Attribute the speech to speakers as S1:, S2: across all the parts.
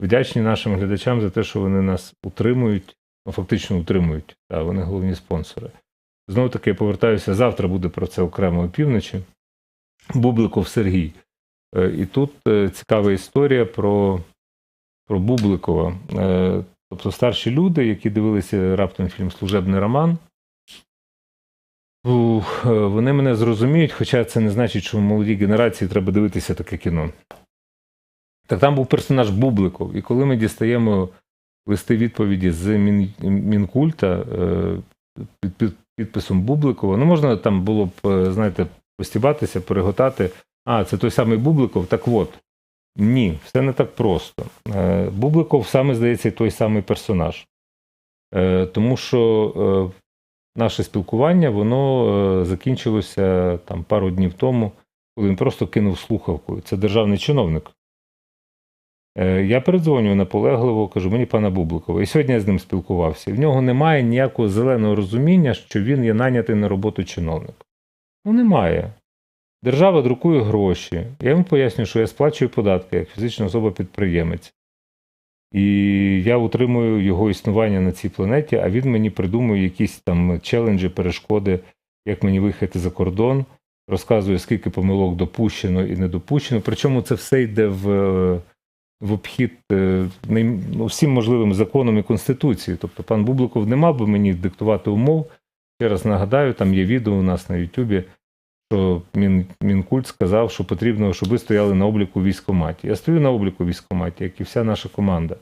S1: вдячні нашим глядачам за те, що вони нас утримують, ну, фактично утримують. Та, вони головні спонсори. Знову таки, я повертаюся, завтра буде про це окремо опівночі. Бубликов Сергій. Е, І тут е, цікава історія про, про Бубликова. Е, Тобто старші люди, які дивилися раптом фільм Служебний роман, вони мене зрозуміють, хоча це не значить, що в молодій генерації треба дивитися таке кіно. Так там був персонаж Бубликов. І коли ми дістаємо листи відповіді з Мін, Мінкульта е, під, під підписом Бубликова, ну можна там було б, е, знаєте, постібатися, переготати. А, це той самий Бубликов. Так от, ні, все не так просто. Е, Бубликов саме здається той самий персонаж. Тому що наше спілкування воно закінчилося там пару днів тому, коли він просто кинув слухавку. Це державний чиновник. Е, Я передзвоню наполегливо, кажу, мені пана Бубликова. І сьогодні я з ним спілкувався. В нього немає ніякого зеленого розуміння, що він є нанятий на роботу чиновник. Ну, немає. Держава друкує гроші. Я йому пояснюю, що я сплачую податки як фізична особа-підприємець. І я утримую його існування на цій планеті, а він мені придумує якісь там челенджі, перешкоди, як мені виїхати за кордон, розказує, скільки помилок допущено і не допущено. Причому це все йде в, в обхід е, ну, всім можливим законом і конституцією. Тобто пан Бубликов не мав би мені диктувати умов. Ще раз нагадаю, там є відео у нас на Ютубі, що Мін, Мінкульт сказав, що потрібно, щоб ви стояли на обліку в військкоматі. Я стою на обліку в військкоматі, як і вся наша команда.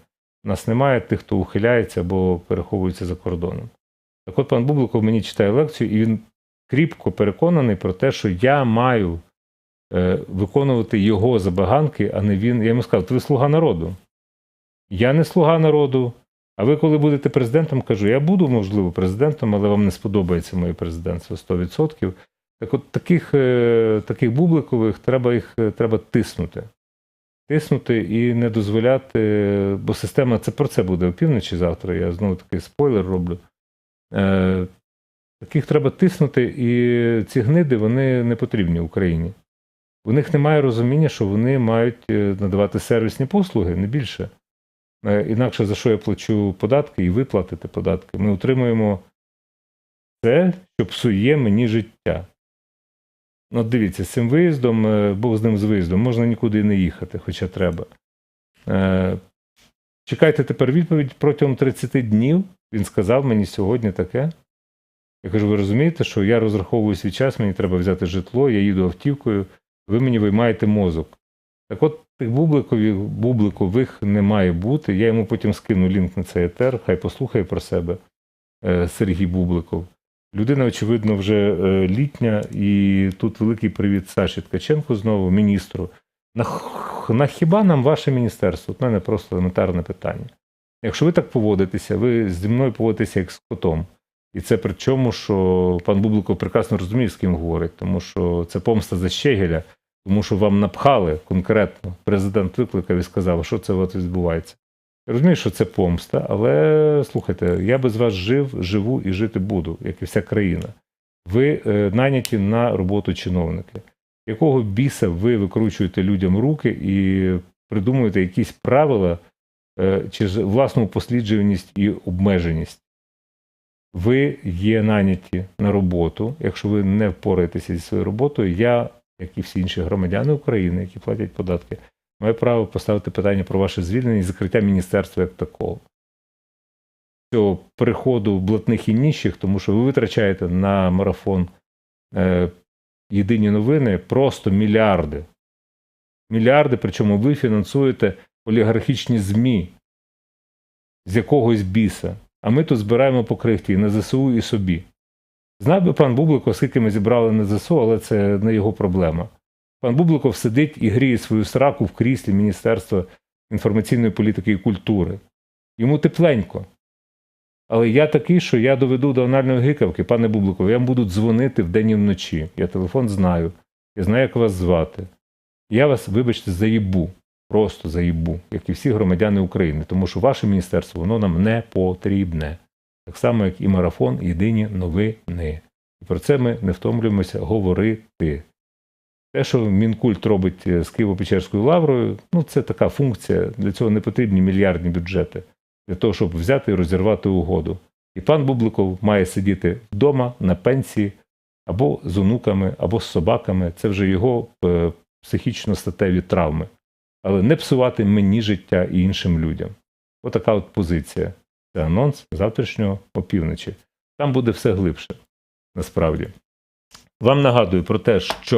S1: Нас немає тих, хто ухиляється або переховується за кордоном. Так от пан Бубликов мені читає лекцію, і він кріпко переконаний про те, що я маю виконувати його забаганки, а не він. Я йому сказав, ти слуга народу. Я не слуга народу. А ви, коли будете президентом, кажу, я буду, можливо, президентом, але вам не сподобається моє президентство 100%. Так от таких, е, таких бубликових треба їх е, треба тиснути. Тиснути і не дозволяти, бо система це про це буде опівночі завтра. Я знову такий спойлер роблю. Е, таких треба тиснути, і ці гниди вони не потрібні Україні. У них немає розуміння, що вони мають е, надавати сервісні послуги, не більше. Е, інакше за що я плачу податки і ви платите податки. Ми отримуємо це, що псує мені життя. Ну, дивіться, з цим виїздом, е, Бог з ним з виїздом, можна нікуди не їхати, хоча треба. Чекайте тепер відповідь протягом 30 днів. Він сказав мені сьогодні таке. Я кажу, ви розумієте, що я розраховую свій час, мені треба взяти житло, я їду автівкою, ви мені виймаєте мозок. Так от тих бубликових, бубликових не має бути. Я йому потім скину лінк на цей етер, хай послухає про себе е, Сергій Бубликов. Людина, очевидно, вже е, літня, і тут великий привіт Саші Ткаченку знову, міністру. На, на хіба нам ваше міністерство? От мене просто елементарне питання. Якщо ви так поводитеся, ви зі мною поводитеся як з котом. І це при чому, що пан Бубликов прекрасно розуміє, з ким говорить, тому що це помста за Щегеля, тому що вам напхали конкретно. Президент викликав і сказав, що це от відбувається. Я розумію, що це помста, але слухайте, я без вас жив, живу і жити буду, як і вся країна. Ви е, наняті на роботу чиновники. Якого біса ви викручуєте людям руки і придумуєте якісь правила е, через власну посліджуваність і обмеженість? Ви є наняті на роботу. Якщо ви не впораєтеся зі своєю роботою, я, як і всі інші громадяни України, які платять податки, маю право поставити питання про ваше звільнення і закриття міністерства як такого. Цього переходу блатних і ніщих, тому що ви витрачаєте на марафон е, єдині новини просто мільярди. Мільярди, причому ви фінансуєте олігархічні ЗМІ з якогось біса. А ми тут збираємо по крихті і на ЗСУ, і собі. Знав би пан Бубликов, скільки ми зібрали на ЗСУ, але це не його проблема. Пан Бубликов сидить і гріє свою сраку в кріслі Міністерства інформаційної політики і культури. Йому тепленько. Але я такий, що я доведу до анальної гикавки, пане Бубликов, я вам буду дзвонити вдень і вночі. Я телефон знаю, я знаю, як вас звати. Я вас, вибачте, заїбу, просто заїбу, як і всі громадяни України, тому що ваше міністерство воно нам не потрібне. Так само, як і марафон Єдині новини. І про це ми не втомлюємося говорити. Те, що Мінкульт робить е, з Києво-Печерською лаврою, ну це така функція. Для цього не потрібні мільярдні бюджети для того, щоб взяти і розірвати угоду. І пан Бубликов має сидіти вдома на пенсії або з онуками, або з собаками. Це вже його е, психічно-статеві травми. Але не псувати мені життя і іншим людям. Отака от позиція. Це анонс завтрашнього опівночі. Там буде все глибше, насправді. Вам нагадую про те, що